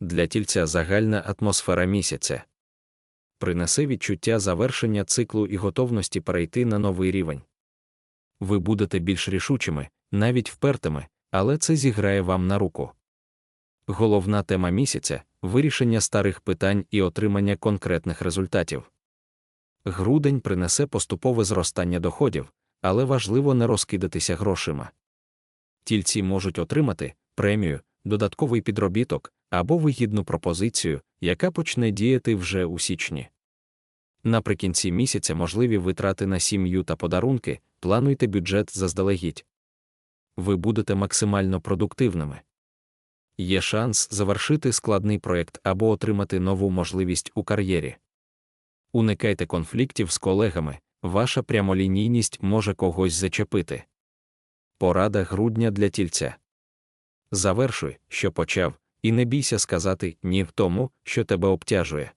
Для тільця загальна атмосфера місяця принесе відчуття завершення циклу і готовності перейти на новий рівень. Ви будете більш рішучими, навіть впертими, але це зіграє вам на руку. Головна тема місяця вирішення старих питань і отримання конкретних результатів. Грудень принесе поступове зростання доходів, але важливо не розкидатися грошима. Тільці можуть отримати премію, додатковий підробіток або вигідну пропозицію, яка почне діяти вже у січні. Наприкінці місяця можливі витрати на сім'ю та подарунки, плануйте бюджет заздалегідь. Ви будете максимально продуктивними. Є шанс завершити складний проєкт або отримати нову можливість у кар'єрі. Уникайте конфліктів з колегами, ваша прямолінійність може когось зачепити. Порада грудня для тільця. Завершуй, що почав, і не бійся сказати ні в тому, що тебе обтяжує.